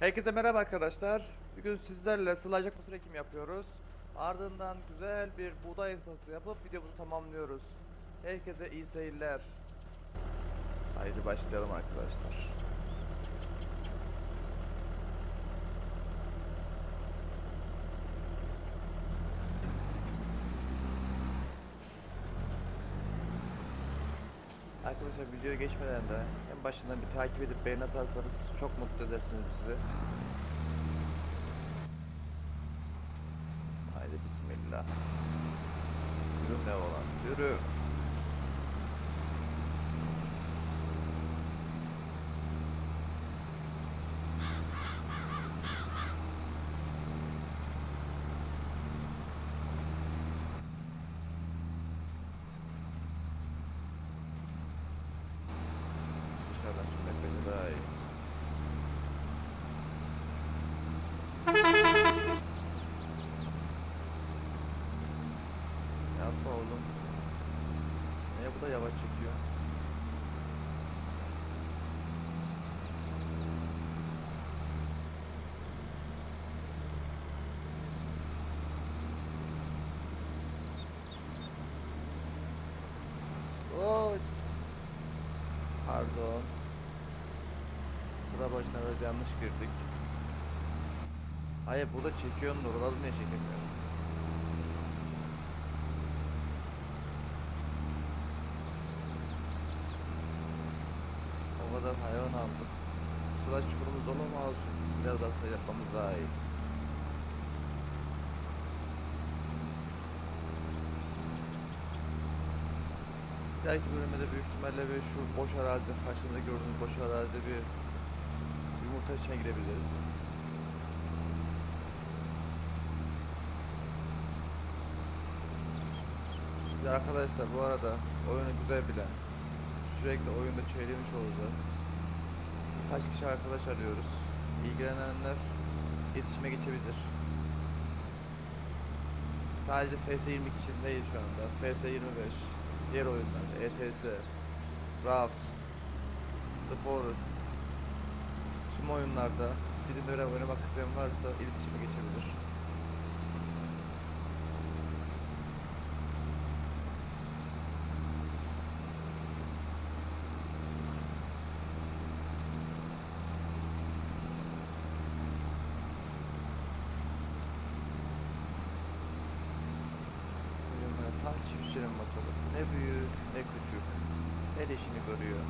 Herkese merhaba arkadaşlar. Bugün sizlerle sılacak mısır ekim yapıyoruz. Ardından güzel bir buğday esası yapıp videomuzu tamamlıyoruz. Herkese iyi seyirler. Haydi başlayalım arkadaşlar. Arkadaşlar videoya geçmeden de başından bir takip edip beğeni atarsanız çok mutlu edersiniz bizi. Haydi bismillah. Yürü ne olan yürü. Dışarıdan sürmek beni daha iyi. Yapma oğlum. Niye bu da yavaş çekiyor? Oy. Pardon. Sıra başına biraz yanlış girdik. Hayır burada çekiyorsun da oraları niye çekemiyorum? O kadar hayvan aldık. Sıra çukurumuz dolu mu olsun? Biraz daha sıra yapmamız daha iyi. Belki bölümde de büyük ihtimalle bir şu boş arazi, karşımızda gördüğünüz boş arazide bir yumurta içine girebiliriz. De arkadaşlar bu arada oyunu güzel bilen, sürekli oyunda çevirmiş olacak. Birkaç kişi arkadaş arıyoruz. İlgilenenler iletişime geçebilir. Sadece FS22 için değil şu anda. FS25, diğer oyunlar, ETS, Raft, The Forest. Tüm oyunlarda birimlere oynamak isteyen varsa iletişime geçebilir. Oyunlar tam çiftçinin motoru. Ne büyük ne küçük. Her işini görüyor.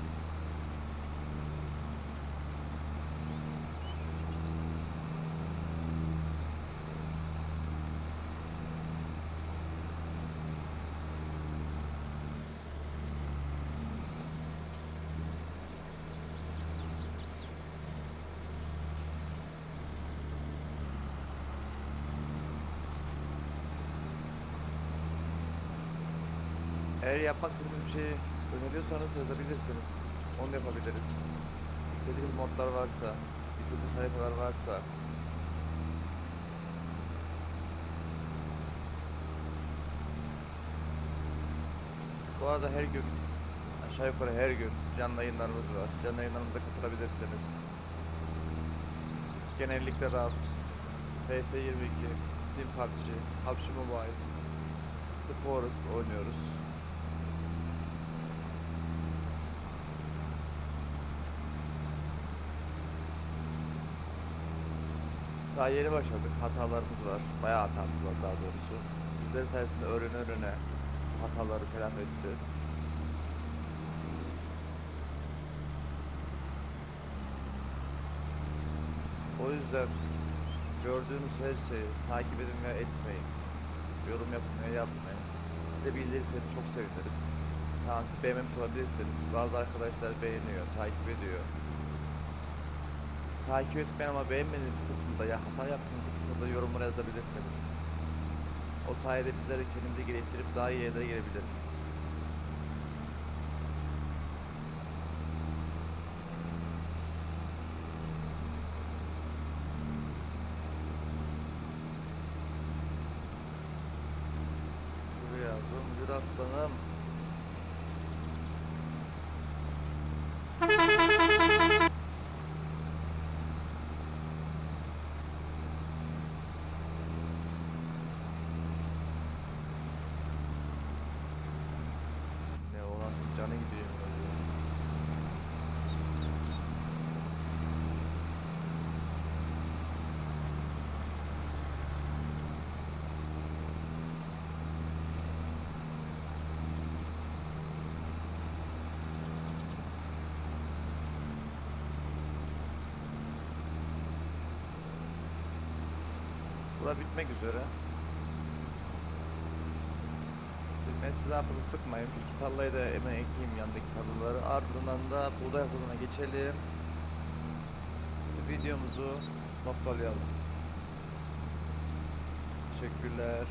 Eğer yapmak istediğiniz bir şey öneriyorsanız yazabilirsiniz. Onu yapabiliriz. İstediğiniz modlar varsa, istediğiniz haritalar varsa Bu arada her gün aşağı yukarı her gün canlı yayınlarımız var. Canlı yayınlarımıza katılabilirsiniz. Genellikle Raft, PS22, Steam PUBG, PUBG Mobile, The Forest oynuyoruz. Daha yeni başladık. Hatalarımız var. Bayağı hatamız var daha doğrusu. Sizler sayesinde öğrene öğrene hataları telafi edeceğiz. O yüzden gördüğünüz her şeyi takip edin ve etmeyin. Yorum yapın ve yapmayın. Bize bildirirseniz çok seviniriz. Tamam siz beğenmemiş olabilirsiniz. Bazı arkadaşlar beğeniyor, takip ediyor. Takip etmeyen ama beğenmediğiniz kısmında ya hata yaptığınız kısmında yorumlara yazabilirsiniz. O sayede bizler kendimizi geliştirip daha iyi yerlere gelebiliriz. Yavrum, yürü aslanım. Bu da bitmek üzere. Ben size fazla sıkmayayım. Şu iki tarlayı da hemen ekleyeyim yandaki tarlaları. Ardından da buğday hasatına geçelim. Videomuzu noktalayalım. Teşekkürler.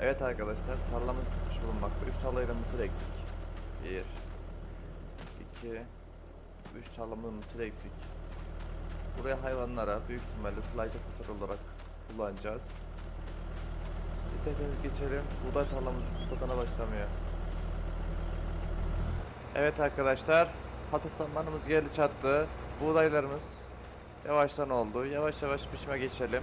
Evet arkadaşlar tarlamız bitmiş bulunmakta. 3 tarlayla mısır ektik. 1 2 3 tarlamda mısır ektik. Buraya hayvanlara büyük ihtimalle sılacak mısır olarak kullanacağız. İsterseniz geçelim. Buğday tarlamız satana başlamıyor. Evet arkadaşlar. Hasat zamanımız geldi çattı. Buğdaylarımız yavaştan oldu. Yavaş yavaş biçime geçelim.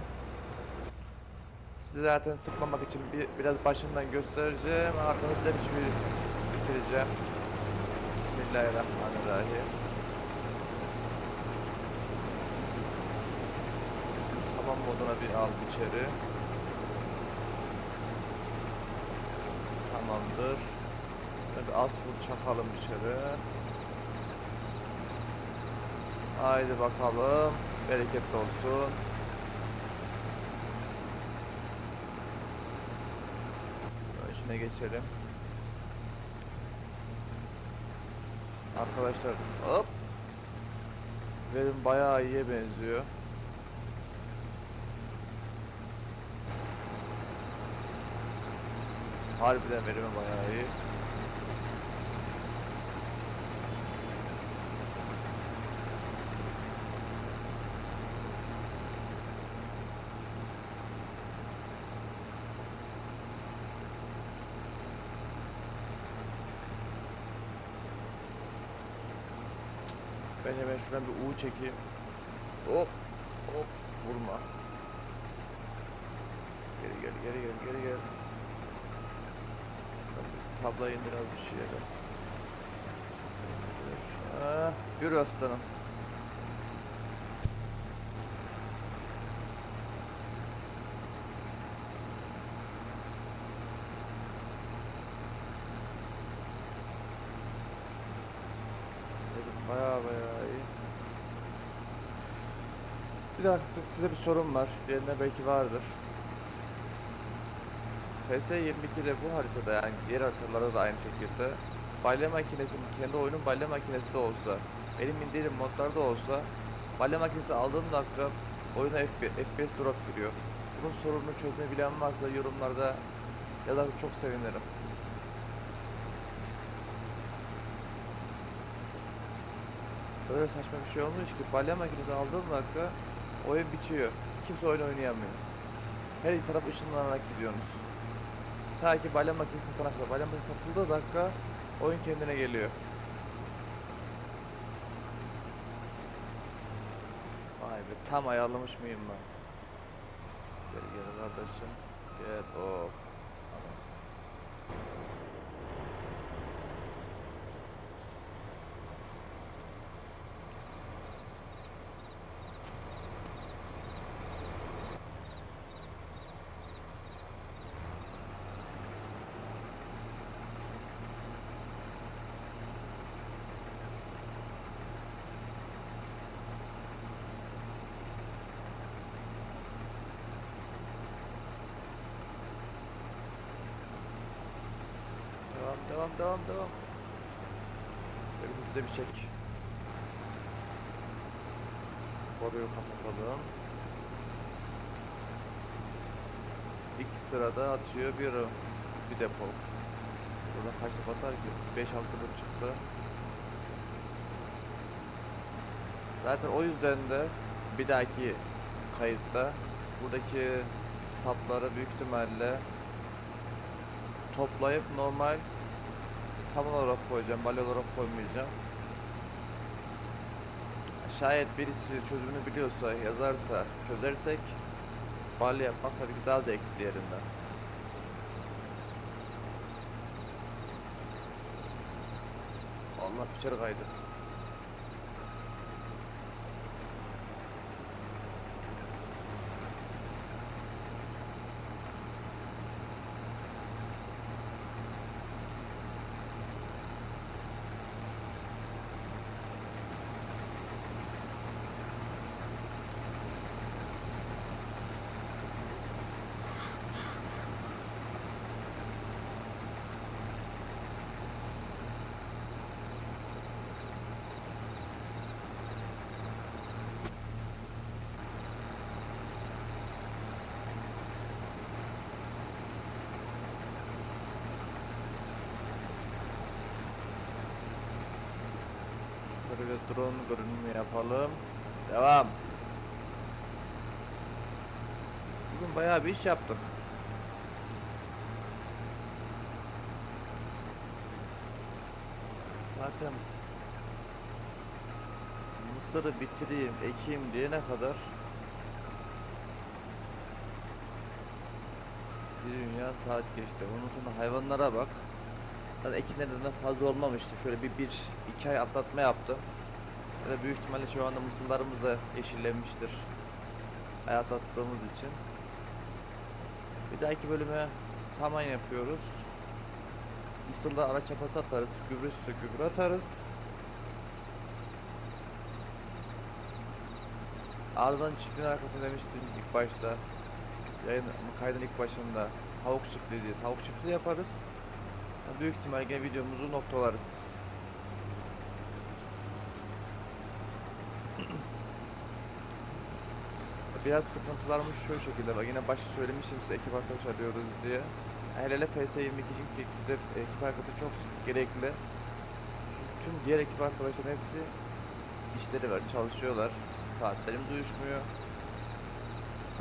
Sizi zaten sıkmamak için bir, biraz başından göstereceğim. Arkanızda biçimi bitireceğim. Bismillahirrahmanirrahim. Saman moduna bir al içeri. Tamamdır. Bir asıl çakalım içeri. Haydi bakalım. Bereketli olsun. İçine geçelim. Arkadaşlar hop. Verim bayağı iyiye benziyor. Harbiden verimi bayağı iyi. Ben hemen şuradan bir U çekeyim. Hop hop vurma. Geri gel geri gel geri gel. Tabla indir az bir şey yere. Ah, yürü aslanım. Bayağı bayağı iyi. Bir dakika size bir sorum var. Diğerine belki vardır. FS22'de bu haritada yani diğer haritalarda da aynı şekilde balya makinesinin kendi oyunun balya makinesi de olsa benim indirdiğim modlarda olsa balya makinesi aldığım dakika oyuna FPS drop giriyor. Bunun sorununu çözmeyi bilen varsa yorumlarda yazarsa çok sevinirim. Öyle saçma bir şey olmuş ki balya makinesi aldığım dakika oyun bitiyor. Kimse oyun oynayamıyor. Her iki taraf ışınlanarak gidiyorsunuz. Ta ki balya makinesini tanakla. Balya makinesi satıldığı dakika oyun kendine geliyor. Vay be tam ayarlamış mıyım ben? Gel gel kardeşim. Gel o. Tamam. Devam devam devam hızlı bir çek. Boruyu kapatalım. İlk sırada atıyor bir bir depo. Burada kaç depo atar ki? 5-6 depo çıksa. Zaten o yüzden de bir dahaki kayıtta buradaki sapları büyük ihtimalle toplayıp normal saman olarak koyacağım, balya olarak koymayacağım. Şayet birisi çözümünü biliyorsa, yazarsa, çözersek balya yapmak tabii ki daha zevkli diğerinden. Allah biçer kaydı. Drone görünümü yapalım. Devam. Bugün bayağı bir iş yaptık. Zaten Mısır'ı bitireyim, ekeyim diyene kadar bir dünya saat geçti. Ondan sonra hayvanlara bak. Zaten ekinlerinden fazla olmamıştı. Şöyle bir, bir iki ay atlatma yaptım. Ya da büyük ihtimalle şu anda mısırlarımız da yeşillenmiştir. Ay atlattığımız için. Bir dahaki bölüme saman yapıyoruz. Mısırla ara çapası atarız. Gübre süsü gübre atarız. Ardından çiftliğin arkasında demiştim ilk başta. Yayın kaydın ilk başında tavuk çiftliği diye tavuk çiftliği yaparız. Büyük ihtimal gene videomuzu noktalarız. Biraz sıkıntılarımız şu şekilde bak yine başta söylemiştim size ekip arkadaş arıyoruz diye. Hele hele FS22 için ki bize ekip arkadaşı çok gerekli. Çünkü tüm diğer ekip arkadaşların hepsi işleri var, çalışıyorlar. Saatlerimiz uyuşmuyor.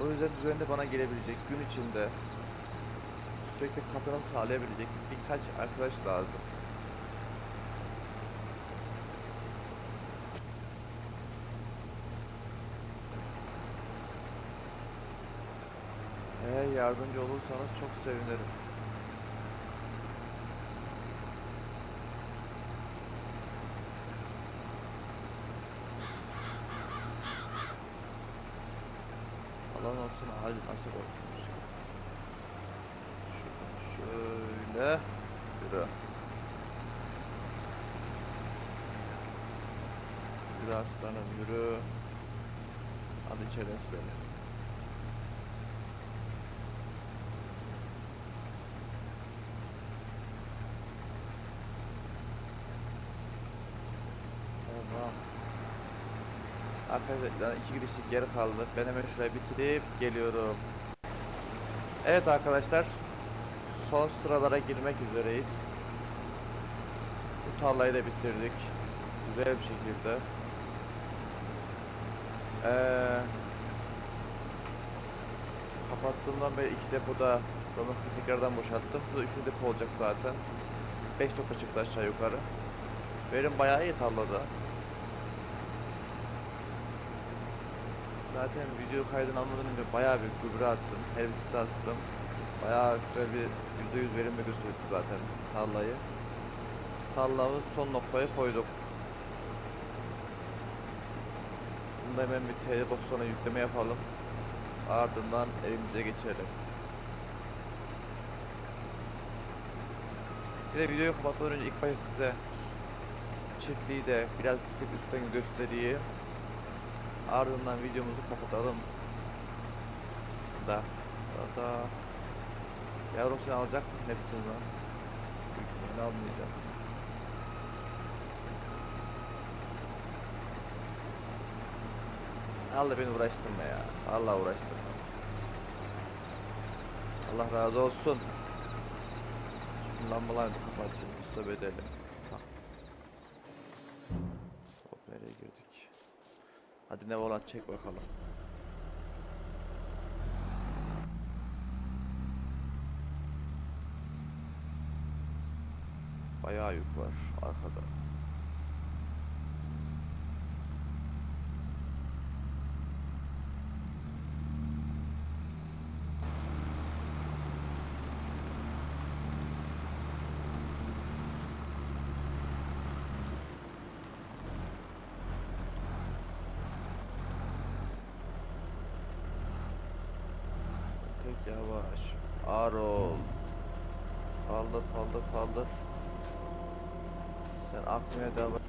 O yüzden düzenli bana gelebilecek gün içinde sürekli katılım sağlayabilecek birkaç arkadaş lazım. Eğer yardımcı olursanız çok sevinirim. Allah olsun hadi nasıl olmuş. Şu- Şöyle yürü. Yürü aslanım yürü. Hadi içeriden. Tamam. Arkadaşlar iki gidişlik geri kaldı. Ben hemen şurayı bitirip geliyorum. Evet arkadaşlar. Son sıralara girmek üzereyiz. Bu tarlayı da bitirdik. Güzel bir şekilde. Ee, kapattığımdan beri iki depoda Romaf'ı tekrardan boşalttım. Bu da üçüncü depo olacak zaten. 5 topa çıktı aşağı yukarı. Verim bayağı iyi tarlada. Zaten video kaydını almadan önce bayağı bir gübre attım. Herbiside attım. Bayağı güzel bir %100 verimle gösterdi zaten tarlayı. Tarlamız son noktayı koyduk. Bunda hemen bir TL90'a yükleme yapalım. Ardından evimize geçelim. Bir de videoyu kapatmadan önce ilk başta size çiftliği de biraz bir tık üstten göstereyim. Ardından videomuzu kapatalım. Da. Da. da. Yavrum sen alacak mısın hepsini lan? Büyük ihtimalle almayacağım. Al da beni uğraştırma ya. Allah uğraştırma. Allah razı olsun. Şimdi lambaları bir kapatayım. Stop edelim. Hah. Hop nereye girdik? Hadi ne olan çek bakalım. Bayağı yük var arkada. Tek yavaş. Ağır ol. Kaldır kaldır kaldır. Akmaya devam.